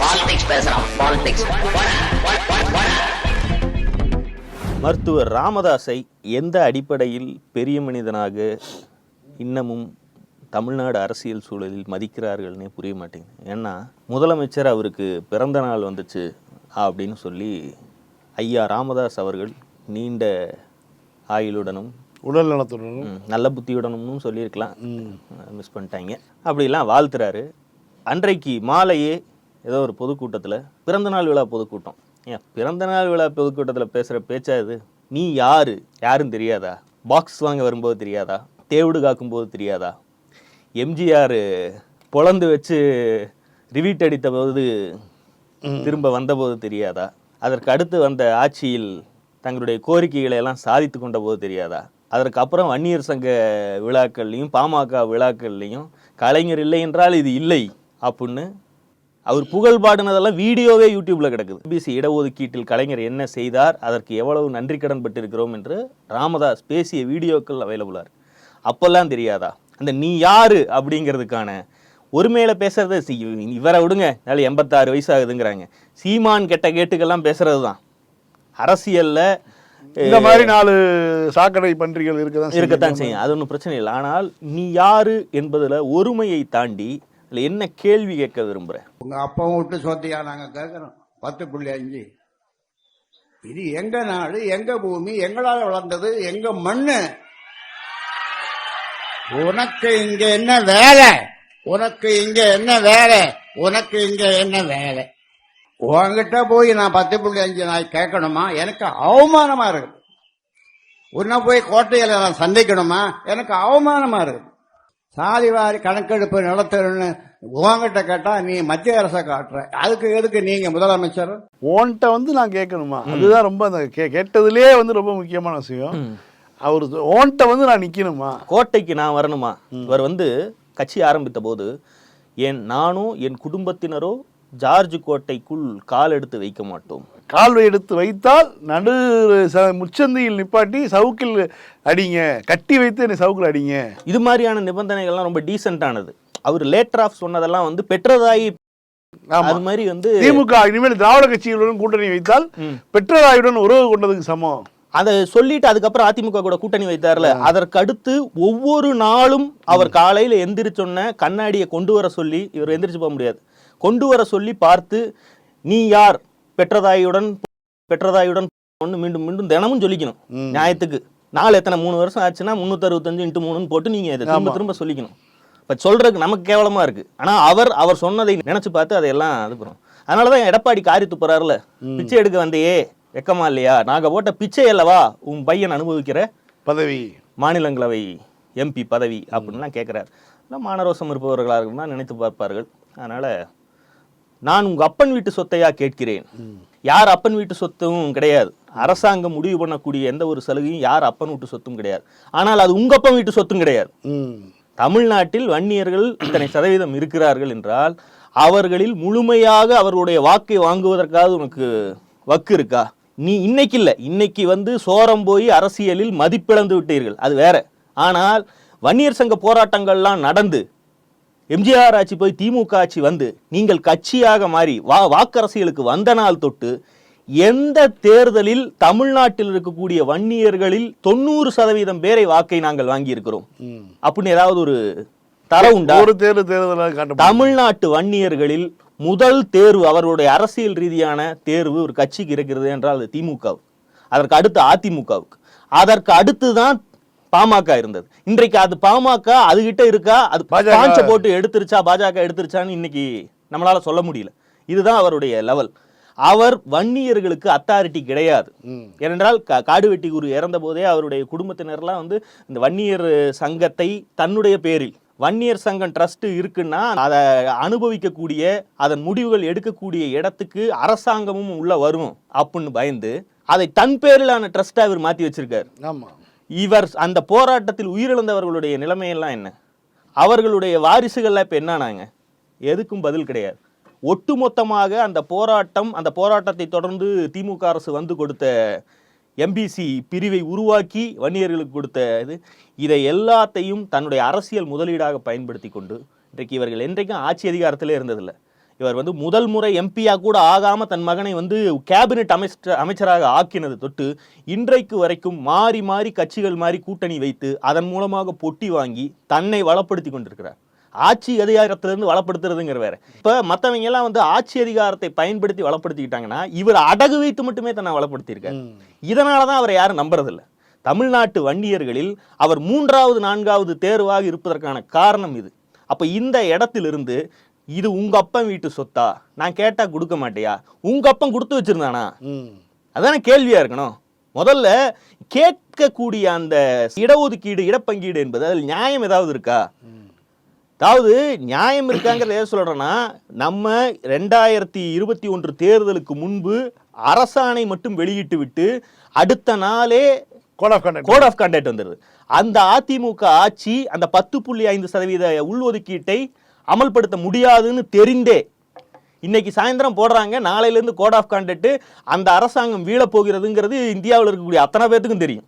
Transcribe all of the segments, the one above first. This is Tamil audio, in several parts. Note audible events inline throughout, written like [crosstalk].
பாலிடிக்ஸ் பேசுறான் பாலிடிக்ஸ் மருத்துவர் ராமதாஸை எந்த அடிப்படையில் பெரிய மனிதனாக இன்னமும் தமிழ்நாடு அரசியல் சூழலில் மதிக்கிறார்கள்னே புரிய மாட்டேங்குது. ஏன்னா முதலமைச்சர் அவருக்கு பிறந்த நாள் வந்துச்சு அப்படின்னு சொல்லி ஐயா ராமதாஸ் அவர்கள் நீண்ட ஆயுளுடனும் உடல் நலத்துடன் ம், நல்ல புத்தியுடனும் சொல்லியிருக்கலாம். மிஸ் பண்ணிட்டாங்க. அப்படிலாம் வாழ்த்துறாரு. அன்றைக்கு மாலையே ஏதோ ஒரு பொதுக்கூட்டத்தில் பிறந்தநாள் விழா பொதுக்கூட்டம். ஏன் பிறந்தநாள் விழா பொதுக்கூட்டத்தில் பேசுகிற பேச்சா இது? நீ யார்? யாரும் தெரியாதா? பாக்ஸ் வாங்க வரும்போது தெரியாதா? தேவுடு காக்கும்போது தெரியாதா? எம்ஜிஆர் பொழந்து வச்சு ரிவீட் அடித்த போது திரும்ப வந்தபோது தெரியாதா? அதற்கு அடுத்து வந்த ஆட்சியில் தங்களுடைய கோரிக்கைகளை எல்லாம் சாதித்து கொண்ட போது தெரியாதா? அதற்கு அப்புறம் வன்னியர் சங்க விழாக்கள்லையும் பாமக விழாக்கள்லையும் கலைஞர் இல்லை என்றால் இது இல்லை அப்படின்னு அவர் புகழ் பாடினதெல்லாம் வீடியோவே யூடியூப்ல கிடக்குது. பிசி இடஒதுக்கீட்டில் கலைஞர் என்ன செய்தார் அதற்கு எவ்வளவு நன்றி கடன் பட்டிருக்கிறோம் என்று ராமதாஸ் பேசிய வீடியோக்கள் அவைலபிளாக அப்பெல்லாம் தெரியாதா? அந்த நீ யாரு அப்படிங்கிறதுக்கான ஒருமையில பேசுறது இவரை விடுங்க நாளை எண்பத்தாறு வயசு ஆகுதுங்கிறாங்க சீமான் கெட்ட கேட்டுக்கெல்லாம் பேசுறது தான் அரசியல்ல இந்த மாதிரி நாலு சாக்கடை பன்றிகள் இருக்கதான் இருக்கத்தான் செய்யும். அது ஒன்றும் பிரச்சனை இல்லை. ஆனால் நீ யாரு என்பதுல ஒருமையை தாண்டி இல்லை என்ன கேள்வி கேட்க விரும்புகிறேன் உங்கள் அப்பாவும் விட்டு சொத்தையா நாங்கள் கேட்குறோம் பத்து புள்ளி அஞ்சு. இது எங்க நாடு எங்க பூமி எங்களால் வளர்ந்தது எங்க மண்ணு? உனக்கு இங்க என்ன வேலை? உனக்கு இங்க என்ன வேலை? உனக்கு இங்க என்ன வேலை? உன்கிட்ட போய் நான் பத்து புள்ளி அஞ்சு நாய் கேட்கணுமா? எனக்கு அவமானமா இருக்கு. உன்ன போய் கோட்டையில நான் சந்திக்கணுமா? எனக்கு அவமானமா இருக்கு. சாதிவாரி கணக்கெடுப்பு நடத்தணும்னு உங்ககிட்ட கேட்டா நீ மத்திய அரசை காட்டுற. அதுக்கு எதுக்கு நீங்க முதலமைச்சர்? ஓன்ட்ட வந்து நான் கேட்கணுமா? அதுதான் ரொம்ப அந்த கே கேட்டதுலயே வந்து ரொம்ப முக்கியமான விஷயம். அவர் ஓன்ட்ட வந்து நான் நிக்கணுமா? கோட்டைக்கு நான் வரணுமா? இவர் வந்து கட்சி ஆரம்பித்த போது என் நானும் என் குடும்பத்தினரோ ஜார்ஜ் கோட்டைக்குள் கால் எடுத்து வைக்க மாட்டோம். கால்வை எடுத்து வைத்தால் நடு ச- முச்சந்தியில் நிப்பாட்டி சவுக்கில் அடிங்க. கட்டி வைத்து என்னை சவுக்கில் அடிங்க. இது மாதிரியான நிபந்தனைகள்லாம் ரொம்ப டீசென்டானது அவர் லேட்டர் ஆஃப் சொன்னதெல்லாம் வந்து பெற்றதாயி ஆமா. அது மாதிரி வந்து திமுக இனிமேல் திராவிட கட்சிகளுடன் கூட்டணி வைத்தால் பெற்றதாயுடன் உறவு கொண்டதுக்கு சமம். அதை சொல்லிட்டு அதுக்கப்புறம் அதிமுக கூட கூட்டணி வைத்தார்ல. அதற்கு அடுத்து ஒவ்வொரு நாளும் அவர் காலையில எந்திரிச்சொன்ன கண்ணாடியை கொண்டு வர சொல்லி இவர் எந்திரிச்சு போக முடியாது. கொண்டு வர சொல்லி பார்த்து நீ யார்? பெற்றதாயுடன் பெற்றதாயுடன் ஒன்று மீண்டும் மீண்டும் தினமும் சொல்லிக்கணும். நியாயத்துக்கு நாள் எத்தனை? மூணு வருஷம் ஆச்சுன்னா முந்நூற்றி அறுபத்தஞ்சு இன்ட்டு மூணுன்னு போட்டு நீங்க இதை திரும்ப திரும்ப சொல்லிக்கணும். இப்போ சொல்றதுக்கு நமக்கு கேவலமா இருக்கு. ஆனா அவர் அவர் சொன்னதை நினைச்சு பார்த்து அதையெல்லாம் இது பண்ணும். அதனாலதான் எடப்பாடி காரி துப்புறாருல. பிச்சை எடுக்க வந்தையே. வெக்கமா இல்லையா? நாங்க போட்ட பிச்சை அல்லவா உன் பையன் அனுபவிக்கிற பதவி. மாநிலங்களவை எம்பி பதவி அப்படின்லாம் கேட்குறாரு மானரோசம் இருப்பவர்களாக இருக்கும்னா நினைத்து பார்ப்பார்கள். அதனால நான் உங்க அப்பன் வீட்டு சொத்தையா கேட்கிறேன். யார் அப்பன் வீட்டு சொத்தும் கிடையாது. அரசாங்கம் முடிவு பண்ணக்கூடிய எந்த ஒரு சலுகையும் யார் அப்பன் வீட்டு சொத்தும் கிடையாது. ஆனால் அது உங்க அப்பன் வீட்டு சொத்தும் கிடையாது. தமிழ்நாட்டில் வன்னியர்கள் இத்தனை சதவீதம் இருக்கிறார்கள் என்றால் அவர்களில் முழுமையாக அவர்களுடைய வாக்கை வாங்குவதற்காக உனக்கு வக்கு இருக்கா? நீ இன்னைக்கு இல்லை. இன்னைக்கு வந்து சோரம் போய் அரசியலில் மதிப்பிழந்து விட்டீர்கள். அது வேற. ஆனால் வன்னியர் சங்க போராட்டங்கள்லாம் நடந்து எம்ஜிஆர் ஆட்சி போய் திமுக ஆட்சி வந்து நீங்கள் கட்சியாக மாறி வா வாக்கரசியலுக்கு வந்த நாள் தொட்டு எந்த தேர்தலில் தமிழ்நாட்டில் இருக்கக்கூடிய வன்னியர்களில் தொண்ணூறு சதவீதம் பேரை வாக்கை நாங்கள் வாங்கியிருக்கிறோம். அப்படின்னு ஏதாவது ஒரு தர உண்டா? ஒரு தேர்வு தேர்தலாக தமிழ்நாட்டு வன்னியர்களில் முதல் தேர்வு அவர்களுடைய அரசியல் ரீதியான தேர்வு ஒரு கட்சிக்கு இருக்கிறது என்றால் அது திமுக அதற்கு அடுத்து அதிமுகவுக்கு. அதற்கு அடுத்து தான் பாமக இருந்தது. இன்றைக்கு அது பாமக அதுகிட்ட இருக்கா? அது. பாஞ்ச போட்டு எடுத்துருச்சா பாஜக எடுத்துருச்சான்னு இன்னைக்கு நம்மளால சொல்ல முடியல. இதுதான் அவருடைய லெவல் அவர் வன்னியர்களுக்கு அத்தாரிட்டி கிடையாது. ஏனென்றால் காடு வெட்டி குரு இறந்த போதே அவருடைய குடும்பத்தினர்லாம் வந்து இந்த வன்னியர் சங்கத்தை தன்னுடைய பேரில் வன்னியர் சங்கம் ட்ரஸ்ட் இருக்குன்னா அதை அனுபவிக்கக்கூடிய அதன் முடிவுகள் எடுக்கக்கூடிய இடத்துக்கு அரசாங்கமும் உள்ள வரும் அப்படின்னு பயந்து அதை தன் பேரிலான ட்ரஸ்டா இவர் மாத்தி வச்சிருக்காரு. ஆமா. இவர் அந்த போராட்டத்தில் உயிரிழந்தவர்களுடைய நிலைமையெல்லாம் என்ன? அவர்களுடைய வாரிசுகள்லாம் இப்போ என்னானாங்க? எதுக்கும் பதில் கிடையாது. ஒட்டுமொத்தமாக அந்த போராட்டம் அந்த போராட்டத்தை தொடர்ந்து திமுக அரசு வந்து கொடுத்த எம்பிசி பிரிவை உருவாக்கி வன்னியர்களுக்கு கொடுத்த இது இதை எல்லாத்தையும் தன்னுடைய அரசியல் முதலீடாக பயன்படுத்தி கொண்டு இன்றைக்கு இவர்கள் என்றைக்கும் ஆட்சி அதிகாரத்திலே இருந்ததில்லை. இவர் வந்து முதல் முறை எம்பியா கூட ஆகாம தன் மகனை வந்து கேபினெட் அமைச்சர் அமைச்சராக ஆக்கினது தொட்டு இன்றைக்கு வரைக்கும் மாறி மாறி கட்சிகள் மாறி கூட்டணி வைத்து அதன் மூலமாக பொட்டி வாங்கி தன்னை வளப்படுத்தி கொண்டிருக்கிறார். ஆட்சி அதிகாரத்திலிருந்து வளப்படுத்துறதுங்கிற வேற. இப்ப மத்தவங்க எல்லாம் வந்து ஆட்சி அதிகாரத்தை பயன்படுத்தி வளப்படுத்திக்கிட்டாங்கன்னா இவர் அடகு வைத்து மட்டுமே தன்னை வளப்படுத்தியிருக்காரு. இதனாலதான் அவரை யாரும் நம்புறதில்ல. தமிழ்நாட்டு வன்னியர்களில் அவர் மூன்றாவது நான்காவது தேர்வாக இருப்பதற்கான காரணம் இது. அப்ப இந்த இடத்திலிருந்து இது உங்க அப்பன் வீட்டு சொத்தா? நான் கேட்டா கொடுக்க மாட்டியா? உங்க அப்பன் கொடுத்து வச்சிருந்தானா? ம். அதானே கேள்வியா இருக்கணும். முதல்ல கேட்கக்கூடிய அந்த இடஒதுக்கீடு இடப்பங்கீடு என்பது அதில் நியாயம் ஏதாவது இருக்கா? அதாவது நியாயம் இருக்காங்கிறத எதை சொல்றேன்னா நம்ம ரெண்டாயிரத்தி இருபத்தி ஒன்று தேர்தலுக்கு முன்பு அரசாணை மட்டும் வெளியிட்டு விட்டு அடுத்த நாளே code of conduct code of conduct வந்துருது. அந்த அதிமுக ஆட்சி அந்த பத்து புள்ளி ஐந்து சதவீத உள்ஒதுக்கீட்டை அமல்படுத்த முடியாதுன்னு தெரிந்தே இன்னைக்கு சாயந்தரம் போடுறாங்க. நாளையிலேருந்து கோட் ஆஃப் கான்டக்ட் அந்த அரசாங்கம் வீழப் போகிறதுங்கிறது இந்தியாவில் இருக்கக்கூடிய அத்தனை பேர்த்துக்கும் தெரியும்.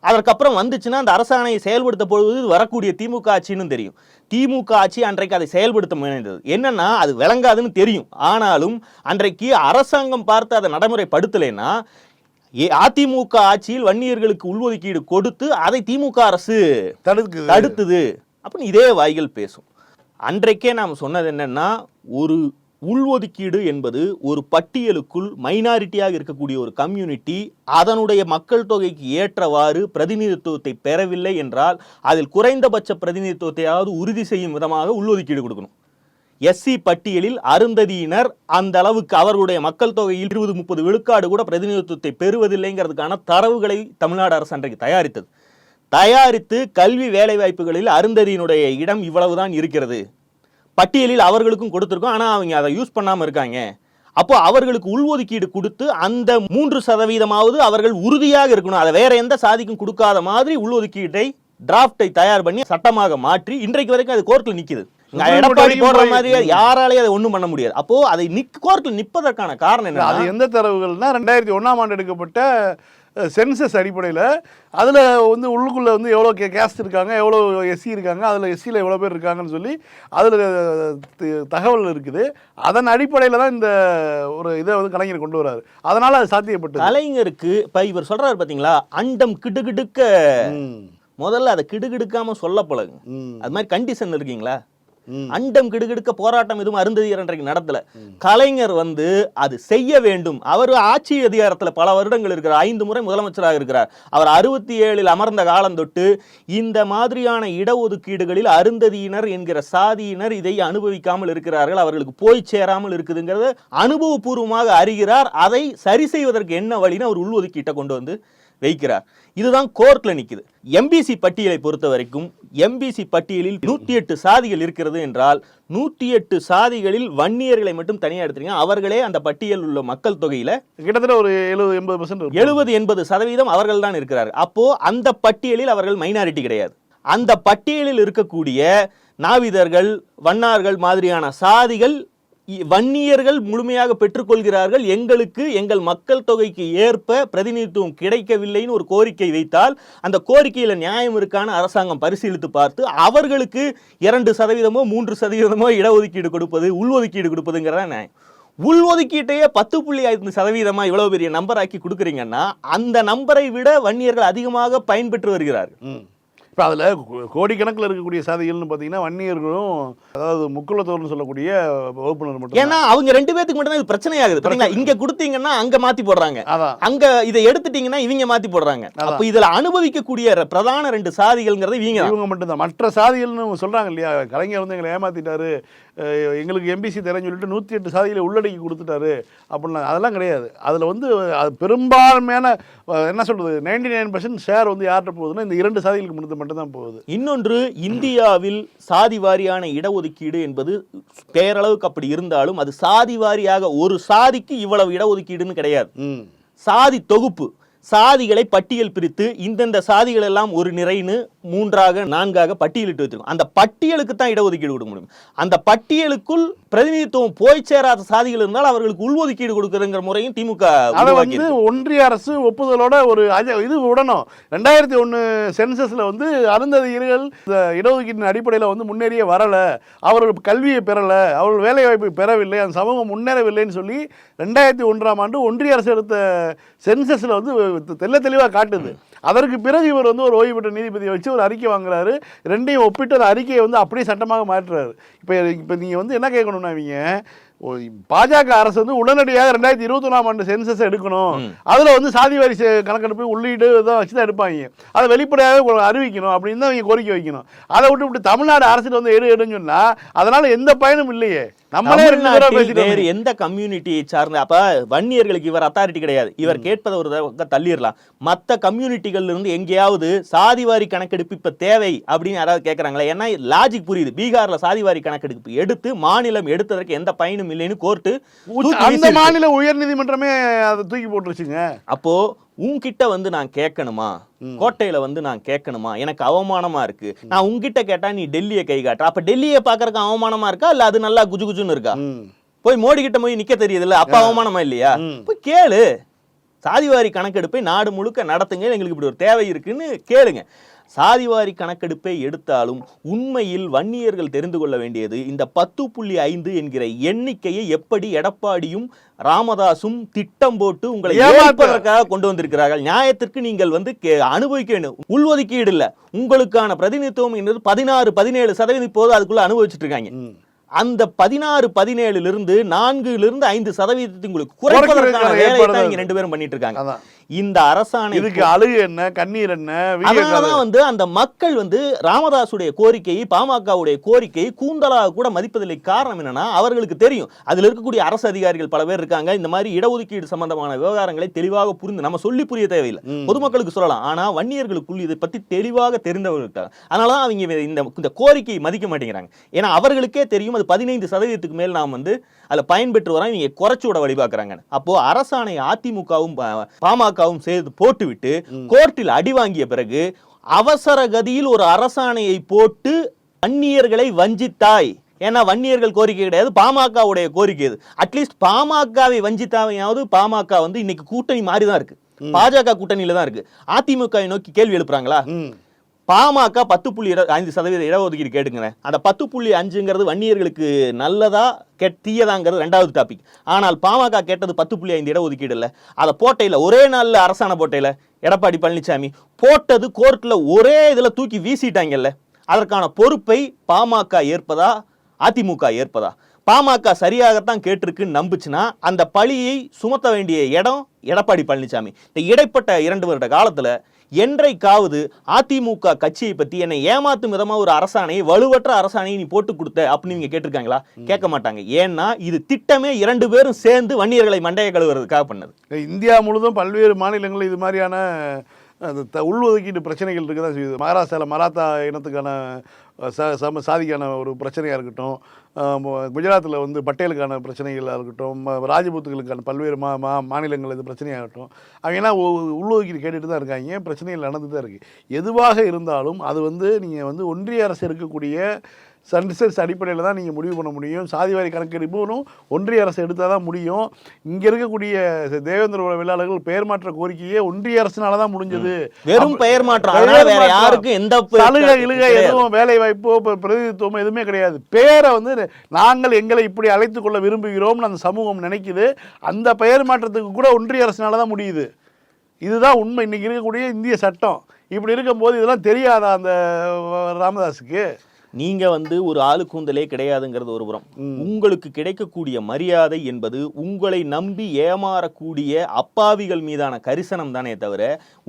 அதற்கப்புறம் வந்துச்சுன்னா அந்த அரசாணையை செயல்படுத்த போவது வரக்கூடிய திமுக ஆட்சின்னு தெரியும். திமுக ஆட்சி அன்றைக்கு அதை செயல்படுத்த முயன்றது. என்னன்னா அது விளங்காதுன்னு தெரியும். ஆனாலும் அன்றைக்கு அரசாங்கம் பார்த்து அதை நடைமுறைப்படுத்தலைன்னா அதிமுக ஆட்சியில் வன்னியர்களுக்கு உள்ஒதுக்கீடு கொடுத்து அதை திமுக அரசு தடுக்குது. தடுத்தது அப்படின்னு இதே வாய்கள் பேசும். அன்றைக்கே நாம் சொன்னது என்னென்னா ஒரு உள்ஒதுக்கீடு என்பது ஒரு பட்டியலுக்குள் மைனாரிட்டியாக இருக்கக்கூடிய ஒரு கம்யூனிட்டி அதனுடைய மக்கள் தொகைக்கு ஏற்றவாறு பிரதிநிதித்துவத்தை பெறவில்லை என்றால் அதில் குறைந்தபட்ச பிரதிநிதித்துவத்தையாவது உறுதி செய்யும் விதமாக உள்ஒதுக்கீடு கொடுக்கணும். எஸ்சி பட்டியலில் அருந்ததியினர் அந்த அளவுக்கு அவர்களுடைய மக்கள் தொகையில் இருபது முப்பது விழுக்காடு கூட பிரதிநிதித்துவத்தை பெறுவதில்லைங்கிறதுக்கான தரவுகளை தமிழ்நாடு அரசு அன்றைக்கு தயாரித்தது. தயாரித்து கல்வி வேலைவாய்ப்புகளில் அருந்ததியினுடைய இடம் இவ்வளவுதான் இருக்கிறது. பட்டியலில் அவர்களுக்கும் கொடுத்துருக்கோம். ஆனால் அவங்க அதை யூஸ் பண்ணாமல் இருக்காங்க. அப்போ அவர்களுக்கு உள்ஒதுக்கீடு கொடுத்து அந்த மூன்று சதவீதமாவது அவர்கள் உறுதியாக இருக்கணும். அதை வேற எந்த சாதிக்கும் கொடுக்காத மாதிரி உள்ஒதுக்கீட்டை டிராஃப்டை தயார் பண்ணி சட்டமாக மாற்றி இன்றைக்கு வரைக்கும் அது கோர்ட்டில் கோர்ட் எடப்பாடி போடுற மாதிரி யாராலையும் அதை ஒண்ணும் பண்ண முடியாது. அப்போ அதை நிக் கோர்ட்டில் நிற்பதற்கான காரணம் அது என்ன எந்த தரவுகள்னா ரெண்டாயிரத்தி ஒன்றாம் ஆண்டு எடுக்கப்பட்ட சென்சஸ் அடிப்படையில் அதில் வந்து உள்ளுக்குள்ளே வந்து எவ்வளோ கே கேஸ்ட் இருக்காங்க எவ்வளோ எஸ்சி இருக்காங்க அதில் எஸ்சியில் எவ்வளோ பேர் இருக்காங்கன்னு சொல்லி அதில் தகவல் இருக்குது. அதன் அடிப்படையில் தான் இந்த ஒரு இதை வந்து கலைஞர் கொண்டு வராரு அதனால் அது சாத்தியப்பட்டது. கலைஞருக்கு இப்ப இவர் சொல்றாரு பாத்தீங்களா அண்டம் கிடுகிடுக்க. முதல்ல அதை கிடுகிடுக்காம சொல்ல பழகு ம், அது மாதிரி கண்டிஷன் இருக்கீங்களா. அண்டம் கிடுகிடுக்க போராட்டம் எதுவும் அருந்ததியர் அன்றைக்கு நடத்தல. கலைஞர் வந்து அது செய்ய வேண்டும். அவர் ஆட்சி அதிகாரத்தில் பல வருடங்கள் இருக்கிறார். ஐந்து முறை முதலமைச்சராக இருக்கிறார். அவர் அறுபத்தி ஏழில் அமர்ந்த காலம் தொட்டு இந்த மாதிரியான இடஒதுக்கீடுகளில் அருந்ததியினர் என்கிற சாதியினர் இதை அனுபவிக்காமல் இருக்கிறார்கள். அவர்களுக்கு போய் சேராமல் இருக்குதுங்கிறத அனுபவபூர்வமாக அறிகிறார். அதை சரி செய்வதற்கு என்ன வழின்னு அவர் உள்ஒதுக்கீட்டை கொண்டு வந்து வைக்கிறார். இதுதான் கோர்ட்ல நிக்குது. எம்பிசி பட்டியலை பொறுத்த வரைக்கும் எம்பிசி பட்டியலில் நூத்தி எட்டு சாதிகள் இருக்கிறது என்றால் நூத்தி எட்டு சாதிகளில் வன்னியர்களை மட்டும் தனியா எடுத்துறீங்க அவர்களே அந்த பட்டியலில் உள்ள மக்கள் தொகையில கிட்டத்தட்ட ஒரு எழுபது எண்பது பர்சன்ட் எழுபது எண்பது சதவீதம் அவர்கள் தான் இருக்கிறார்கள். அப்போ அந்த பட்டியலில் அவர்கள் மைனாரிட்டி கிடையாது. அந்த பட்டியலில் இருக்கக்கூடிய நாவிதர்கள் வண்ணார்கள் மாதிரியான சாதிகள் வன்னியர்கள் முழுமையாக பெற்றுக்கொள்கிறார்கள். எங்களுக்கு எங்கள் மக்கள் தொகைக்கு ஏற்ப பிரதிநிதித்துவம் கிடைக்கவில்லைன்னு ஒரு கோரிக்கை வைத்தால் அந்த கோரிக்கையில் நியாயம் இருக்கான அரசாங்கம் பரிசீலித்து பார்த்து அவர்களுக்கு இரண்டு சதவீதமோ மூன்று சதவீதமோ இடஒதுக்கீடு கொடுப்பது உள்ஒதுக்கீடு கொடுப்பதுங்கிறத நியாயம். உள்ஒதுக்கீட்டையே பத்து புள்ளி ஐந்து சதவீதமா இவ்வளோ பெரிய நம்பர் ஆக்கி கொடுக்குறீங்கன்னா அந்த நம்பரை விட வன்னியர்கள் அதிகமாக பயன்பெற்று வருகிறார்கள். இப்போ அதில் கோடிக்கணக்கில் இருக்கக்கூடிய சாதிகள்னு பார்த்தீங்கன்னா வன்னியர்களும் அதாவது முக்குலத்தோர்னு சொல்லக்கூடிய வகுப்பினர் மட்டும் ஏன்னா அவங்க ரெண்டு பேத்துக்கு மட்டும் தான் இது பிரச்சனையாகுது. பாத்தீங்களா இங்க கொடுத்தீங்கன்னா அங்க மாத்தி போடுறாங்க. அதான். அங்க இதை எடுத்துட்டீங்கன்னா இவங்க மாத்தி போடுறாங்க. அப்ப இதுல அனுபவிக்கக்கூடிய பிரதான ரெண்டு சாதிகள்ங்கிறது இவங்க. இவங்க மட்டும்தான். மற்ற சாதிகள்னு சொல்றாங்க இல்லையா? கலைஞர் வந்து எங்களை ஏமாத்திட்டாரு. எங்களுக்கு எம்பிசி தரேன்னு சொல்லிட்டு நூற்றி எட்டு சாதிகளை உள்ளடக்கி கொடுத்துட்டாரு அப்படின்னா அதெல்லாம் கிடையாது. அதில் வந்து பெரும்பான்மையான என்ன சொல்றது? நைன்டி நைன் பர்சன்ட் ஷேர் வந்து யார்கிட்ட போகுதுன்னா இந்த இரண்டு சாதிகளுக்கு மட்டும் மட்டும்தான் போகுது. இன்னொன்று இந்தியாவில் சாதி வாரியான இடஒதுக்கீடு என்பது பேரளவுக்கு அப்படி இருந்தாலும் அது சாதி வாரியாக ஒரு சாதிக்கு இவ்வளவு இடஒதுக்கீடுன்னு கிடையாது. சாதி தொகுப்பு சாதிகளை பட்டியல் பிரித்து இந்தந்த சாதிகள் எல்லாம் ஒரு நிறைன்னு மூன்றாக நான்காக பட்டியலிட்டு வச்சிருக்கோம். அந்த பட்டியலுக்கு தான் இடஒதுக்கீடு கொடுக்க முடியும். அந்த பட்டியலுக்குள் பிரதிநிதித்துவம் போய் சேராத சாதிகள் இருந்தால் அவர்களுக்கு உள்ஒதுக்கீடு கொடுக்குறங்கிற முறையும் திமுக அதை வந்து ஒன்றிய அரசு ஒப்புதலோட ஒரு இது விடணும். ரெண்டாயிரத்தி ஒன்று சென்சஸில் வந்து அருந்ததியர்கள் இந்த இடஒதுக்கீட்டின் அடிப்படையில் வந்து முன்னேறிய வரலை. அவர்கள் கல்வியை பெறலை. அவர்கள் வேலைவாய்ப்பை பெறவில்லை. அந்த சமூகம் முன்னேறவில்லைன்னு சொல்லி ரெண்டாயிரத்தி ஒன்றாம் ஆண்டு ஒன்றிய அரசு எடுத்த சென்சஸில் வந்து தெள்ள தெளிவாக காட்டுது. அதற்கு பிறகு இவர் வந்து ஒரு ஓய்வு பெற்ற நீதிபதியை வச்சு ஒரு அறிக்கை வாங்குறாரு. ரெண்டையும் ஒப்பிட்டு அந்த அறிக்கையை வந்து அப்படியே சட்டமாக மாற்றுறாரு. இப்போ இப்போ நீங்கள் வந்து என்ன கேட்கணும்னா இவங்க பாஜக அரசு வந்து உடனடியாக ரெண்டாயிரத்தி இருபத்தி ஒன்றாம் ஆண்டு சென்சஸ் எடுக்கணும். அதுல வந்து சாதி வாரி செ- கணக்கெடுப்பு உள்ளீடு இதை வச்சு தான் எடுப்பாங்க. அதை வெளிப்படையாகவே ஒரு அறிவிக்கணும் அப்படின்னு தான் இவங்க கோரிக்கை வைக்கணும். அதை விட்டு விட்டு தமிழ்நாடு அரசு வந்து எடு எடுன்னு சொன்னா அதனால எந்த பயனும் இல்லையே. நம்மளே வேறு எந்த கம்யூனிட்டியை சார்ந்த அப்ப வன்னியர்களுக்கு இவர் அத்தாரிட்டி கிடையாது. இவர் கேட்பதை ஒரு தள்ளிடலாம். மத்த கம்யூனிட்டிகள்ல இருந்து எங்கேயாவது சாதிவாரி கணக்கெடுப்பு இப்ப தேவை அப்படின்னு யாராவது கேட்கறாங்களா ஏன்னா லாஜிக் புரியுது. பீகார்ல சாதிவாரி கணக்கெடுப்பு எடுத்து மாநிலம் எடுத்ததற்கு எந்த பயனும் இல்லைன்னு கோர்ட்டு அந்த மாநில உயர் நீதிமன்றமே அதை தூக்கி போட்டுருச்சுங்க. அப்போ உன்கிட்ட வந்து நான் கேட்கணுமா? கோட்டையில வந்து நான் கேட்கணுமா? எனக்கு அவமானமா இருக்கு. நான் உன்கிட்ட கேட்டா நீ டெல்லியை கை காட்டுற. அப்ப டெல்லியை பாக்குறதுக்கு அவமானமா இருக்கா? இல்ல அது நல்லா குஜு குஜுன்னு இருக்கா. போய் மோடி கிட்ட போய் நிக்க தெரியுதுல்ல? அப்ப அவமானமா இல்லையா? போய் கேளு. சாதிவாரி கணக்கெடுப்பை நாடு முழுக்க நடத்துங்க. எங்களுக்கு இப்படி ஒரு தேவை இருக்குன்னு கேளுங்க. சாதிவாரி கணக்கெடுப்பை எடுத்தாலும் உண்மையில் வன்னியர்கள் தெரிந்து கொள்ள வேண்டியது இந்த பத்து புள்ளி ஐந்து என்கிற எண்ணிக்கையை எப்படி எடப்பாடியும் ராமதாசும் திட்டம் போட்டு உங்களை ஏற்பதற்காக கொண்டு வந்திருக்கிறார்கள்? நியாயத்திற்கு நீங்கள் வந்து அனுபவிக்க வேண்டும் உள்ஒதுக்கீடு இல்ல. உங்களுக்கான பிரதிநிதித்துவம் என்பது பதினாறு பதினேழு சதவீதம் இப்போது அதுக்குள்ள அனுபவிச்சுட்டு இருக்காங்க. அந்த பதினாறு பதினேழுல இருந்து நான்குல இருந்து ஐந்து சதவீதத்தை உங்களுக்கு குறைப்பதற்கான வேலையை தான் இங்க ரெண்டு பேரும் பண்ணிட்டு இருக்காங்க. இந்த அரசாணை இதுக்கு அழுகு என்ன கண்ணீர் என்ன அதனாலதான் வந்து அந்த மக்கள் வந்து ராமதாசுடைய கோரிக்கையை பாமகவுடைய கோரிக்கையை கூந்தலாக கூட மதிப்பதில்லை காரணம் என்னன்னா அவர்களுக்கு தெரியும். அதுல இருக்கக்கூடிய அரசு அதிகாரிகள் பல பேர் இருக்காங்க. இந்த மாதிரி இடஒதுக்கீடு சம்பந்தமான விவகாரங்களை தெளிவாக புரிந்து நம்ம சொல்லி புரிய தேவையில்லை. பொதுமக்களுக்கு சொல்லலாம். ஆனா வன்னியர்களுக்குள் இதை பத்தி தெளிவாக தெரிந்தவர்கள் அதனாலதான் அவங்க இந்த இந்த கோரிக்கையை மதிக்க மாட்டேங்கிறாங்க. ஏன்னா அவர்களுக்கே தெரியும். அது பதினைந்து சதவீதத்துக்கு மேல் நாம் வந்து அதுல பயன்பெற்று வரோம் இவங்க குறைச்சு விட வழி பார்க்கறாங்க அப்போ அரசாணை அதிமுகவும் பா- பாமகவும் சேர்த்து போட்டுவிட்டு கோர்ட்டில் அடி வாங்கிய பிறகு அவசர கதியில் ஒரு அரசாணையை போட்டு வன்னியர்களை வஞ்சித்தாய். ஏன்னா வன்னியர்கள் கோரிக்கை கிடையாது பாமகவுடைய கோரிக்கை இது. அட்லீஸ்ட் பாமகவை வஞ்சித்தாவையாவது பாமக வந்து இன்னைக்கு கூட்டணி மாறி தான் இருக்கு பாஜக கூட்டணியில தான் இருக்கு. அதிமுகவை நோக்கி கேள்வி எழுப்புறாங்களா. பாமக பத்து புள்ளி இட- ஐந்து சதவீத இடஒதுக்கீடு கேட்டுங்கிறேன் அந்த பத்து புள்ளி அஞ்சுங்கிறது வன்னியர்களுக்கு நல்லதா கெட் தீயதாங்கிறது ரெண்டாவது டாபிக் ஆனால் பாமக கேட்டது பத்து புள்ளி ஐந்து இடஒதுக்கீடு இல்லை. அதை போட்டையில் ஒரே நாளில் அரசாணை போட்டையில் எடப்பாடி பழனிசாமி போட்டது கோர்ட்டில் ஒரே இதில் தூக்கி வீசிட்டாங்கல்ல. அதற்கான பொறுப்பை பாமக ஏற்பதா அதிமுக ஏற்பதா? பாமக சரியாகத்தான் கேட்டிருக்குன்னு நம்புச்சுன்னா அந்த பழியை சுமத்த வேண்டிய இடம் எடப்பாடி பழனிசாமி இந்த இடைப்பட்ட இரண்டு வருட காலத்தில் என்றைக்காவது அதிமுக கட்சியை பத்தி என்னை ஏமாத்தும் விதமா ஒரு அரசாணையை வலுவற்ற அரசாணையை நீ போட்டு கொடுத்த அப்படின்னு நீங்க கேட்டிருக்காங்களா? கேட்க மாட்டாங்க. ஏன்னா இது திட்டமே இரண்டு பேரும் சேர்ந்து வன்னியர்களை மண்டையை கழுவுறதுக்காக பண்ணது. இந்தியா முழுதும் பல்வேறு மாநிலங்களில் இது மாதிரியான அந்த த- உள்ஒதுக்கீடு பிரச்சனைகள் இருக்க தான் செய்யுது. மகாராஷ்டிராவில் மராத்தா இனத்துக்கான ச சம சாதிக்கான ஒரு பிரச்சனையாக இருக்கட்டும் குஜராத்தில் வந்து பட்டேலுக்கான பிரச்சனைகளாக இருக்கட்டும் ராஜபூத்துகளுக்கான பல்வேறு மா மா மாநிலங்கள் இது பிரச்சனையாகட்டும் அவங்க எல்லாம் உ- உள்ஒதுக்கீடு கேட்டுட்டு தான் இருக்காங்க பிரச்சனைகள் நடந்து தான் இருக்குது எதுவாக இருந்தாலும் அது வந்து நீங்கள் வந்து ஒன்றிய அரசு இருக்கக்கூடிய சன்செஸ் அடிப்படையில் தான் நீங்கள் முடிவு பண்ண முடியும். சாதிவாரி கணக்கெடுப்பும் ஒன்றிய அரசு எடுத்தால் தான் முடியும். இங்கே இருக்கக்கூடிய தேவேந்திர குல வேளாளர்கள் பெயர் மாற்ற கோரிக்கையே ஒன்றிய அரசினால தான் முடிஞ்சது. வெறும் பெயர் மாற்றம். வேற. யாருக்கும் எந்த சலுகை இழுகை. எதுவும் வேலை வாய்ப்போ பிரதிநிதித்துவமோ எதுவுமே கிடையாது. பேரை வந்து நாங்கள் எங்களை இப்படி அழைத்துக் கொள்ள விரும்புகிறோம்னு அந்த சமூகம் நினைக்குது. அந்த பெயர் மாற்றத்துக்கு கூட ஒன்றிய அரசினால தான் முடியுது. இதுதான் உண்மை. இன்னைக்கு இருக்கக்கூடிய இந்திய சட்டம். இப்படி இருக்கும்போது இதெல்லாம் தெரியாதா அந்த ராமதாஸுக்கு? நீங்க வந்து ஒரு ஆளு கூந்தலே கிடையாதுங்கிறது ஒரு புறம். உங்களுக்கு கிடைக்கக்கூடிய மரியாதை என்பது உங்களை நம்பி ஏமாறக்கூடிய அப்பாவிகள் மீதான கரிசனம் தானே தவிர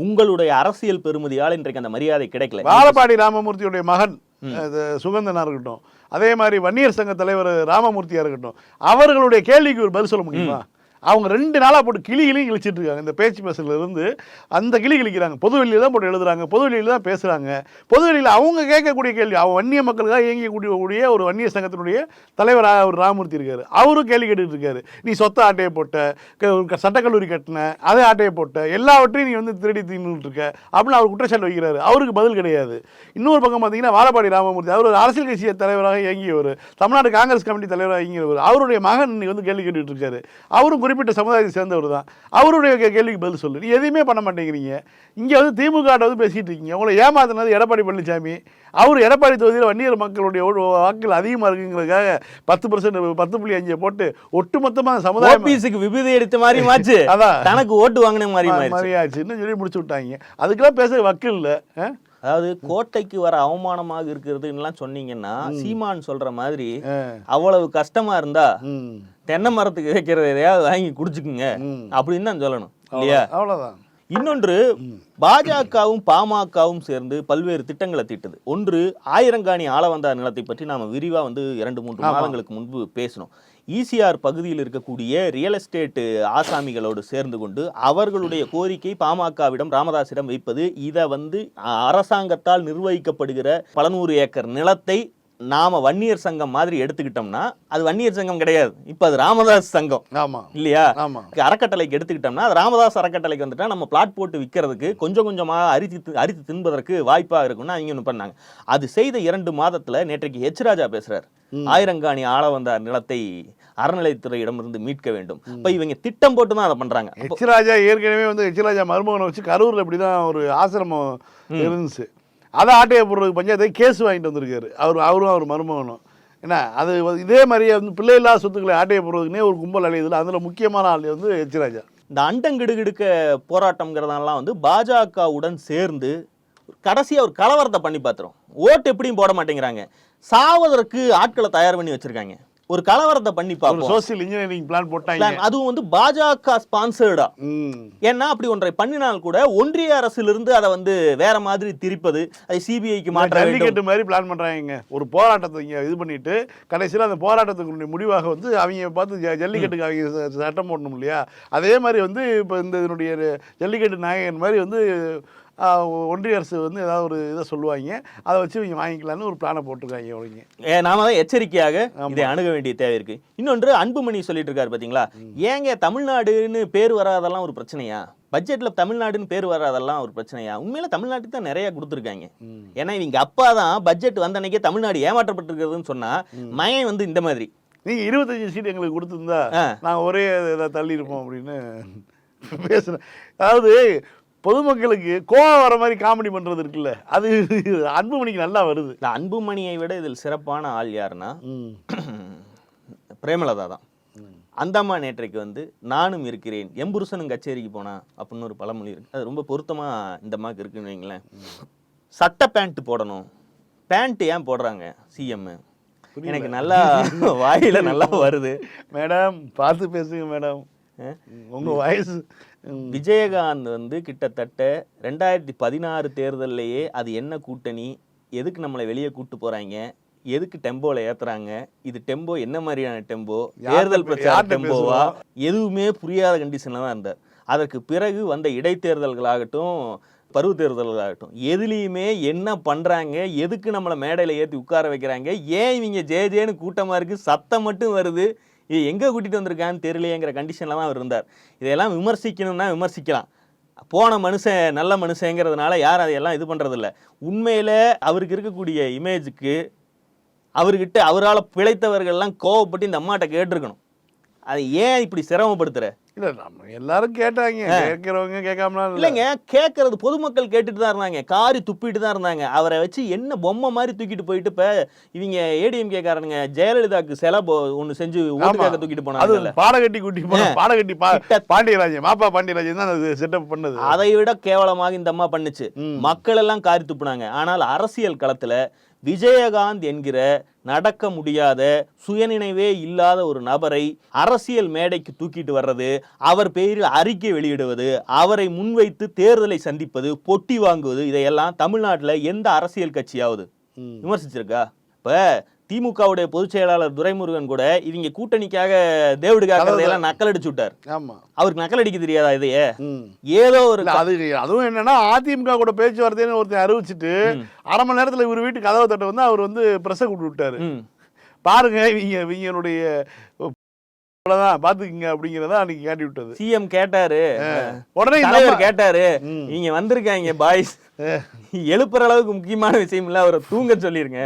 உங்களுடைய அரசியல் பெருமதியால் இன்றைக்கு அந்த மரியாதை கிடைக்கல. வாழப்பாடி ராமமூர்த்தியுடைய மகன் அது சுகந்தனா இருக்கட்டும். அதே மாதிரி வன்னியர் சங்க தலைவர் ராமமூர்த்தியா இருக்கட்டும். அவர்களுடைய கேள்விக்கு ஒரு பதில் சொல்ல முடியுமா? அவங்க ரெண்டு நாளாக போட்டு கிளி கிளி கிழிச்சிட்டு இருக்காங்க. இந்த பேச்சு பேசுலேருந்து அந்த கிளி கிழிக்கிறாங்க. பொதுவெளியில் தான் போட்டு எழுதுறாங்க. பொதுவெளியில் தான் பேசுகிறாங்க பொதுவெளியில் அவங்க கேட்கக்கூடிய கேள்வி அவன் வன்னிய மக்களுக்காக இயங்கக்கூடிய ஒரு வன்னிய சங்கத்தினுடைய தலைவராக ஒரு ராமூர்த்தி இருக்காரு. அவரும் கேள்வி கேட்டுட்டு இருக்காரு. நீ சொத்த ஆட்டையை போட்ட க- க- சட்டக்கல்லூரி கட்டின அதே ஆட்டையை போட்ட எல்லாவற்றையும் நீ வந்து திருடி தின்னுட்டு இருக்க அப்படின்னு அவர் குற்றச்சாட்டு வைக்கிறாரு. அவருக்கு பதில் கிடையாது. இன்னொரு பக்கம் பார்த்தீங்கன்னா வாழப்பாடி ராமமூர்த்தி அவர் ஒரு அரசியல் கட்சி தலைவராக இயங்கியவர் தமிழ்நாடு காங்கிரஸ் கமிட்டி தலைவராக இயங்கியவர் அவருடைய மகன் இன்னைக்கு வந்து கேள்வி கேட்டுட்டு இருக்காரு. அவரும் குறிப்பிட்ட சமுதாயத்தை சேர்ந்தவர் தான். அவருடைய கேள்விக்கு பதில் சொல்லு. நீ எதையுமே பண்ண மாட்டேங்கிறீங்க. இங்கே வந்து திமுக வந்து பேசிட்டு இருக்கீங்க. உங்களை ஏமாத்தினது எடப்பாடி பழனிசாமி அவர் எடப்பாடி தொகுதியில் வன்னியர் மக்களுடைய வாக்குகள் அதிகமாக இருக்குங்கிறதுக்காக பத்து பர்சன்ட் பத்து புள்ளி அஞ்சை போட்டு ஒட்டுமொத்தமாக சமுதாயம் ஓபிஎஸ்க்கு விபதி எடுத்த மாதிரி மாச்சு. [laughs] அதான். தனக்கு ஓட்டு வாங்கின மாதிரி மாறிடுச்சு. மாதிரியாச்சுன்னு சொல்லி முடிச்சு விட்டாங்க. அதுக்கெல்லாம் பேச வக்கு இல்லை. அதாவது கோட்டைக்கு வர அவமானமாக இருக்கிறதுலாம் சொன்னீங்கன்னா சீமான் சொல்ற மாதிரி அவ்வளவு கஷ்டமா இருந்தா தென்னை மரத்துக்கு வைக்கிற எதையாவது வாங்கி குடிச்சுக்குங்க. அப்படின்னு தான் சொல்லணும் இல்லையா? அவ்வளோதான். இன்னொன்று பாஜகவும் பாமகவும் சேர்ந்து பல்வேறு திட்டங்களை தீட்டுது. ஒன்று ஆயிரங்காணி ஆளவந்தார் நிலத்தை பற்றி நாம விரிவா வந்து இரண்டு மூன்று. மாதங்களுக்கு முன்பு பேசணும் ஈசிஆர் பகுதியில் இருக்கக்கூடிய ரியல் எஸ்டேட் ஆசாமிகளோடு சேர்ந்து கொண்டு அவர்களுடைய கோரிக்கை பாமகவிடம் ராமதாசிடம் வைப்பது. இதை வந்து அ- அரசாங்கத்தால் நிர்வகிக்கப்படுகிற பல நூறு ஏக்கர் நிலத்தை நாம வன்னியர் சங்கம் மாதிரி எடுத்துக்கிட்டோம்னா அது வன்னியர் சங்கம் கிடையாது. இப்ப அது ராமதாஸ் சங்கம். ஆமாம் இல்லையா? ஆமாம் அறக்கட்டளைக்கு எடுத்துக்கிட்டோம்னா அது ராமதாஸ் அறக்கட்டளைக்கு வந்துட்டா நம்ம பிளாட் போட்டு விற்கிறதுக்கு கொஞ்சம் கொஞ்சமாக அரித்து அரித்து தின்பதற்கு வாய்ப்பாக இருக்கும்னு அவங்க ஒன்று பண்ணாங்க. அது செய்த இரண்டு மாதத்துல நேற்றைக்கு எச் ராஜா பேசுறார். ஆயிரங்காணி ஆள வந்த நிலத்தை அறநிலைத்துறையிடமிருந்து மீட்க வேண்டும். இப்ப இவங்க திட்டம் போட்டு தான் அதை பண்றாங்க. அப்போ- எச் ராஜா ஏற்கனவே வந்து எச் ராஜா மருமகனை வச்சு கரூரில் இப்படி தான் ஒரு ஆசிரமம் இருந்துச்சு. அதை ஆட்டையை போடுறதுக்கு பஞ்சாயத்தை கேஸ் வாங்கிட்டு வந்திருக்காரு. அவர் அவரும் அவர் மருமகனும். என்ன? அது இதே மாதிரியே வந்து பிள்ளை இல்லாத சொத்துக்களை ஆட்டையை போடுறதுக்குனே ஒரு கும்பல் அலையுதுல அதில் முக்கியமான ஆள் வந்து எச்ராஜா. இந்த அண்டங்கிடுகிடுக்க போராட்டம்ங்கிறதெல்லாம் வந்து பாஜகவுடன் சேர்ந்து கடைசியாக ஒரு கலவரத்தை பண்ணி பார்த்துரும். ஓட்டு எப்படியும் போட மாட்டேங்கிறாங்க. சாவதற்கு ஆட்களை தயார் பண்ணி வச்சிருக்காங்க. ஒரு கலவரத்தை பண்ணி பார்ப்போம். சோசியல் இன்ஜினியரிங் பிளான் போட்டாங்க. அதுவும் வந்து பாஜக ஸ்பான்சர்டா ஏன்னா அப்படி ஒன்றை பண்ணினால் கூட ஒன்றிய அரசிலிருந்து அதை வந்து வேற மாதிரி திரிப்பது அதை சிபிஐக்கு மாற்ற ஜல்லிக்கட்டு மாதிரி பிளான் பண்றாங்க ஒரு போராட்டத்தை இங்க இது பண்ணிட்டு கடைசியில் அந்த போராட்டத்துக்கு முடிவாக வந்து அவங்க பார்த்து ஜல்லிக்கட்டுக்கு அவங்க சட்டம் போடணும் இல்லையா? அதே மாதிரி வந்து இப்போ இந்த இதனுடைய ஜல்லிக்கட்டு நாயகன் மாதிரி வந்து ஒன்றிய அரசு வந்து ஏதாவது ஒரு இதை சொல்லுவாங்க. அதை வச்சு இவங்க வாங்கிக்கலாம்னு ஒரு பிளானை போட்டிருக்காங்க அவங்க ஏ, நாம தான் எச்சரிக்கையாக இதை அணுக வேண்டிய தேவை இருக்கு. இன்னொன்று அன்புமணி சொல்லிட்டு இருக்காரு பாத்தீங்களா ஏங்க தமிழ்நாடுன்னு பேர் வராதெல்லாம் ஒரு பிரச்சனையா? பட்ஜெட்ல தமிழ்நாடுன்னு பேர் வராதெல்லாம் ஒரு பிரச்சனையா? உண்மையில தமிழ்நாட்டுக்கு தான் நிறைய கொடுத்துருக்காங்க. ஏன்னா இவங்க அப்பா தான் பட்ஜெட் வந்த அன்னைக்கே தமிழ்நாடு ஏமாற்றப்பட்டிருக்கிறதுன்னு சொன்னா மயன் வந்து இந்த மாதிரி. நீங்க இருபத்தஞ்சு சீட் எங்களுக்கு கொடுத்துருந்தா. நாங்கள் ஒரே இதை தள்ளி இருப்போம் அப்படின்னு பேசுனேன் அதாவது பொதுமக்களுக்கு கோவம் வர மாதிரி காமெடி பண்றது இருக்குல்ல அது அன்புமணிக்கு நல்லா வருது. இந்த அன்புமணியை விட இதில் சிறப்பான ஆள் யாருன்னா பிரேமலதா தான். அந்த அம்மா நேற்றைக்கு வந்து நானும் இருக்கிறேன் எம்புருஷனும் கச்சேரிக்கு போனா அப்படின்னு ஒரு பழமொழி இருக்கு. அது ரொம்ப பொருத்தமா இந்த அம்மாக்கு இருக்குன்னு வைங்களேன். சட்டை பேண்ட் போடணும். பேண்ட் ஏன் போடுறாங்க சிஎம் எனக்கு நல்லா வாயில நல்லா வருது. மேடம் பார்த்து பேசுங்க மேடம். அஹ், உங்க வயசு. விஜயகாந்த் வந்து கிட்டத்தட்ட ரெண்டாயிரத்தி பதினாறு தேர்தல்லையே அது என்ன கூட்டணி எதுக்கு நம்மளை வெளியே கூட்டு போறாங்க எதுக்கு டெம்போல ஏத்துறாங்க இது டெம்போ என்ன மாதிரியான டெம்போ தேர்தல் பிரச்சார டெம்போவா எதுவுமே புரியாத கண்டிஷன்ல தான் இருந்தார். அதற்கு பிறகு வந்த இடைத்தேர்தல்களாகட்டும் பருவ தேர்தல்களாகட்டும் எதுலேயுமே என்ன பண்றாங்க எதுக்கு நம்மளை மேடையில ஏற்றி உட்கார வைக்கிறாங்க ஏன் இவங்க ஜே ஜேன்னு கூட்டமா இருக்கு சத்தம் மட்டும் வருது இது எங்கே கூட்டிகிட்டு வந்திருக்கான்னு தெரியலையேங்கிற கண்டிஷனில் தான் அவர் இருந்தார். இதையெல்லாம் விமர்சிக்கணும்னா விமர்சிக்கலாம். போன மனுஷன் நல்ல மனுஷங்கிறதுனால யாரும் அதையெல்லாம் இது பண்ணுறதில்ல உண்மையில் அவருக்கு இருக்கக்கூடிய இமேஜுக்கு அவர்கிட்ட அவரால் பிழைத்தவர்கள்லாம் கோவப்பட்டு இந்த அம்மாட்ட கேட்டிருக்கணும். அதை ஏன் இப்படி சிரமப்படுத்துற? இல்ல நம்ம எல்லாரும் கேட்டாங்க. கேட்கறவங்க கேட்காமலாம் இல்ல. இல்லைங்க கேட்கறது பொதுமக்கள் கேட்டுட்டு தான் இருந்தாங்க. காரி துப்பிட்டு தான் இருந்தாங்க. அவரை வச்சு என்ன பொம்மை மாதிரி தூக்கிட்டு போயிட்டு இப்ப இவங்க ஏடிஎம் கேக்காரனுங்க ஜெயலலிதாக்கு சிலை ஒன்னு செஞ்சு ஓட்டு ஆமா. கேட்க தூக்கிட்டு அது போனாங்கல்ல பாடகட்டி கூட்டி போன பாடகட்டி பாண்டியராஜன் மாப்பா பாண்டியராஜன் தான் அது செட்டப் பண்ணது. அதை விட கேவலமாக இந்த அம்மா பண்ணுச்சு. மக்கள் எல்லாம் காரி துப்புனாங்க. ஆனால் அரசியல் களத்துல விஜயகாந்த் என்கிற நடக்க முடியாத சுயநினைவே இல்லாத ஒரு நபரை அரசியல் மேடைக்கு தூக்கிட்டு வர்றது அவர் பெயரில் அறிக்கை வெளியிடுவது அவரை முன்வைத்து தேர்தலை சந்திப்பது பொட்டி வாங்குவது இதையெல்லாம் தமிழ்நாட்டுல எந்த அரசியல் கட்சியாவது. விமர்சிச்சிருக்கா இப்ப திமுகவுடைய பொதுச் செயலாளர் துரைமுருகன் கூட இவங்க கூட்டணிக்காக தேவடு காக்கிறதையெல்லாம் நக்கல் அடிச்சு விட்டார். ஆமா. அவருக்கு நக்கல் அடிக்க தெரியாதா இதையே? ஏதோ ஒரு அது அதுவும் என்னன்னா அதிமுக கூட பேச்சுவார்த்தைன்னு ஒருத்தன் அறிவிச்சிட்டு அரை மணி நேரத்துல இவர் வீட்டு கதவை தட்ட வந்து அவர் வந்து பிரச கூட்டு விட்டாரு. பாருங்க இவங்க இவங்களுடைய அவ்வளவுதான் பாத்துக்குங்க அப்படிங்கிறத அன்னைக்கு காட்டி விட்டது. சிஎம் கேட்டாரு. உடனே தலைவர் கேட்டாரு. நீங்க வந்திருக்காங்க பாய்ஸ் எழுப்புற அளவுக்கு முக்கியமான விஷயம் இல்ல அவரை தூங்க சொல்லிருங்க.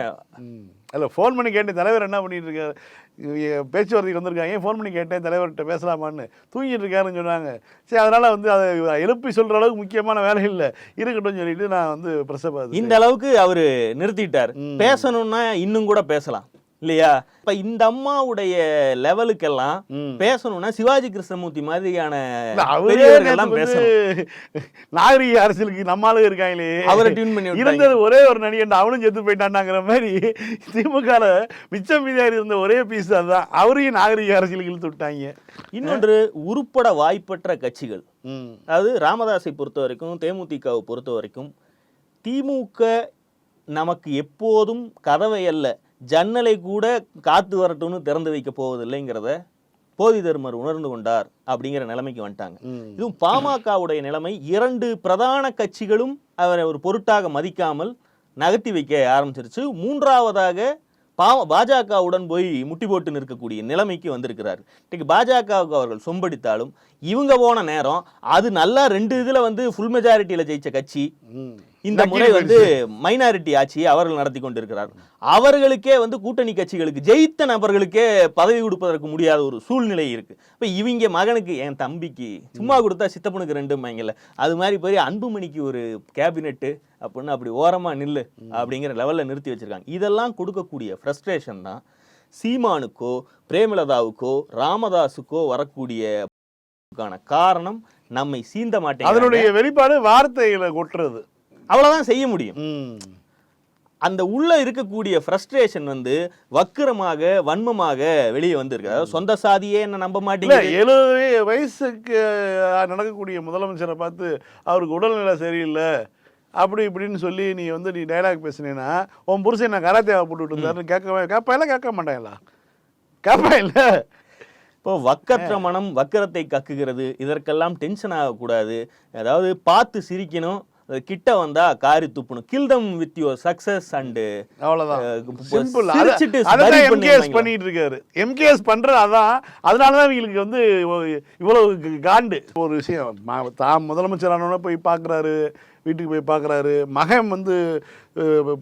இல்ல ஃபோன் பண்ணி கேட்டேன். தலைவர் என்ன பண்ணிட்டு இருக்காரு? பேச்சுவார்த்தைக்கு வந்திருக்காங்க. ஃபோன் பண்ணி கேட்டேன்? தலைவர்கிட்ட பேசலாமான்னு. தூங்கிட்டு இருக்காருன்னு சொன்னாங்க. சரி அதனால வந்து அதை எழுப்பி சொல்ற அளவுக்கு முக்கியமான வேலை இல்லை. இருக்கட்டும்னு சொல்லிட்டு நான் வந்து பிரசவ இந்த அளவுக்கு அவரு நிறுத்திட்டார். பேசணும்னா இன்னும் கூட பேசலாம். இல்லையா? இப்ப இந்த அம்மாவுடைய லெவலுக்கெல்லாம். பேசணும்னா சிவாஜி கிருஷ்ணமூர்த்தி மாதிரியான நாகரிக அரசியலுக்கு நம்ம ஆளுங்க இருக்காங்களே. அவரை டியூன் பண்ணி. இருந்தது ஒரே ஒரு நடிகன் அவனும் செத்து போயிட்டான்னாங்கிற மாதிரி திமுக மிச்சம் மீதியார் இருந்த ஒரே பீஸ் அதுதான். அவரையும் நாகரிக அரசியலுக்கு இழுத்து விட்டாங்க. இன்னொன்று உருப்பட வாய்ப்பற்ற கட்சிகள். அதாவது ராமதாஸை பொறுத்த வரைக்கும் தேமுதிகவை பொறுத்த வரைக்கும் திமுக நமக்கு எப்போதும் கதவை அல்ல. ஜன்னலை கூட காத்து வரட்டும்னு திறந்து வைக்க போவதில்லைங்கிறத போதி தர்மர் உணர்ந்து கொண்டார் அப்படிங்கிற நிலைமைக்கு வந்துட்டாங்க. இதுவும் பாமகவுடைய நிலைமை இரண்டு பிரதான கட்சிகளும் அவரை ஒரு பொருட்டாக மதிக்காமல் நகர்த்தி வைக்க ஆரம்பிச்சிருச்சு மூன்றாவதாக பா பாஜகவுடன் போய் முட்டி போட்டு நிற்கக்கூடிய நிலைமைக்கு வந்திருக்கிறார் இன்னைக்கு பாஜகவுக்கு அவர்கள் சொம்படித்தாலும் இவங்க போன நேரம் அது நல்லா ரெண்டு இதுல வந்து ஃபுல் மெஜாரிட்டியில ஜெயிச்ச கட்சி. இந்த முறை வந்து மைனாரிட்டி ஆட்சியை அவர்கள் நடத்தி கொண்டிருக்கிறார். அவர்களுக்கே வந்து கூட்டணி கட்சிகளுக்கு ஜெயித்த நபர்களுக்கே பதவி கொடுப்பதற்கு முடியாத ஒரு சூழ்நிலை இருக்கு. இப்ப இவங்க மகனுக்கு என் தம்பிக்கு சும்மா கொடுத்தா சித்தப்பனுக்கு ரெண்டு மைங்கல்ல அது மாதிரி போய் அன்புமணிக்கு ஒரு கேபினெட்டு அப்படின்னு அப்படி ஓரமா நில்லு அப்படிங்கிற லெவல்ல நிறுத்தி வச்சிருக்காங்க. இதெல்லாம் கொடுக்கக்கூடிய ஃப்ரஸ்ட்ரேஷன் தான் சீமானுக்கோ பிரேமலதாவுக்கோ ராமதாஸுக்கோ வரக்கூடிய காரணம் நம்மை சீந்த மாட்டேங்குது அதனுடைய வெளிப்பாடு வார்த்தைகளை கொட்டுறது. அவ்வளவுதான் செய்ய முடியும். அந்த உள்ள இருக்கக்கூடிய ஃப்ரஸ்ட்ரேஷன் வந்து வக்கிரமாக வன்மமாக வெளியே வந்திருக்கு. அதாவது சொந்த சாதியே என்ன நம்ப இல்ல மாட்டேங்குது. எழுபது வயசுக்கு நடக்கக்கூடிய முதலமைச்சரை பார்த்து அவருக்கு உடல்நிலை சரியில்லை அப்படி இப்படின்னு சொல்லி நீ வந்து நீ டைலாக் பேசுனீன்னா உன் புருஷன் நான் கராத்தேவை போட்டுட்டு இருந்தாருன்னு கேட்கவே கேட்பா இல்லை கேட்க மாட்டாங்களா? கேட்பா இல்லை. இப்போ வக்கற்ற மனம் வக்கரத்தை கக்குகிறது இதற்கெல்லாம் டென்ஷன் ஆகக்கூடாது. அதாவது பார்த்து சிரிக்கணும் கிட்ட வந்தா காரி துப்பணும். Kill them with your success and அவ்வளவுதான். எம்கேஎஸ்? பண்ணிட்டு இருக்காரு எம்கேஎஸ் பண்றது அதான். அதனால தான் இவங்களுக்கு வந்து இவ்வ- இவ்வளவு காண்டு. ஒரு விஷயம். தான் முதலமைச்சர் ஆனோடனே போய் பார்க்குறாரு வீட்டுக்கு போய் பார்க்குறாரு மகன் வந்து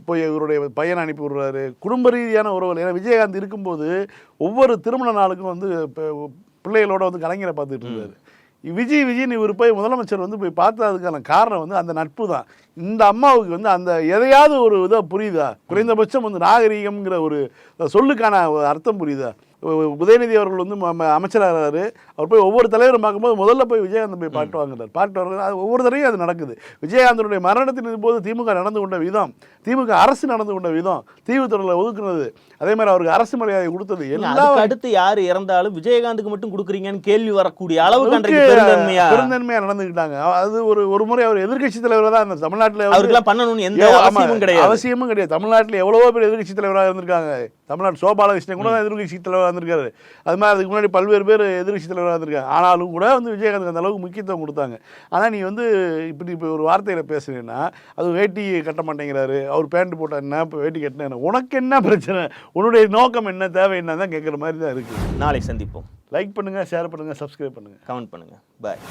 போய் இவருடைய பையனை அனுப்பி விடுறாரு. குடும்ப ரீதியான உறவுகள். ஏன்னா விஜயகாந்த் இருக்கும்போது ஒவ்வொரு திருமண நாளுக்கும் வந்து பிள்ளைகளோட வந்து கலைஞரை பார்த்துட்டு இருந்தாரு. விஜய் விஜய்னு இவர் போய் முதலமைச்சர் வந்து போய் பார்த்ததுக்கான காரணம் வந்து அந்த நட்பு தான். இந்த அம்மாவுக்கு வந்து அந்த எதையாவது ஒரு இதாக புரியுதா? குறைந்தபட்சம் வந்து நாகரீகம்ங்கிற ஒரு சொல்லுக்கான ஒரு அர்த்தம் புரியுதா? உதயநிதி அவர்கள் வந்து அமைச்சராகிறாரு. அவர் போய் ஒவ்வொரு தலைவரும் பார்க்கும்போது முதல்ல போய் விஜயகாந்த் போய் பாட்டு வாங்குறாரு. பாட்டு வாங்குறாரு அது ஒவ்வொரு தடவையும் அது நடக்குது. விஜயகாந்தனுடைய மரணத்தின் போது திமுக நடந்து கொண்ட விதம் திமுக அரசு நடந்து கொண்ட விதம் தீவுத்துறையில் ஒதுக்குனது. அதே மாதிரி அவருக்கு அரசு மரியாதை கொடுத்தது. நீங்க எல்லா அதுக்கு அடுத்து யாரு இறந்தாலும் விஜயகாந்துக்கு மட்டும் கொடுக்குறீங்கன்னு கேள்வி வரக்கூடிய அளவுக்கு அன்றைக்கு அளவுக்கு பெருந்தன்மையா? பெருந்தன்மையா நடந்துக்கிட்டாங்க அது ஒரு ஒரு முறை அவர் எதிர்க்கட்சி தலைவராக தான் இருந்தார். தமிழ்நாட்டில் வந்து அவருக்கெல்லாம் பண்ணணும்னு எந்த அவசியமும் கிடையாது. அவசியமும் கிடையாது. தமிழ்நாட்டில் எவ்வளவோ பேர் எதிர்க்கட்சி தலைவராக இருந்திருக்காங்க. தமிழ்நாடு சோபாலகிருஷ்ணன் கூட எதிர்க்கட்சி தலைவராக இருந்திருக்காரு. அது மாதிரி அதுக்கு முன்னாடி பல்வேறு பேர் எதிர்க்கட்சி தலைவராக இருந்திருக்காங்க. ஆனாலும் கூட வந்து விஜயகாந்த் அந்த அளவுக்கு முக்கியத்துவம் கொடுத்தாங்க. ஆனால் நீ வந்து இப்படி இப்போ ஒரு வார்த்தையில் பேசுனீங்கன்னா அது வேட்டி கட்ட மாட்டேங்கிறாரு. அவர் பேண்ட் போட்டா என்ன இப்போ வேட்டி கட்டினா என்ன? உனக்கு என்ன பிரச்சனை? உன்னுடைய நோக்கம் என்ன தேவை என்ன தான் கேட்குற மாதிரி தான் இருக்குது நாளை சந்திப்போம். லைக் பண்ணுங்கள் ஷேர் பண்ணுங்கள் சப்ஸ்கிரைப் பண்ணுங்கள் கமெண்ட் பண்ணுங்க. பாய்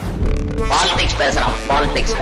பாலிடிக்ஸ் பேசுறான் பாலிடிக்ஸ்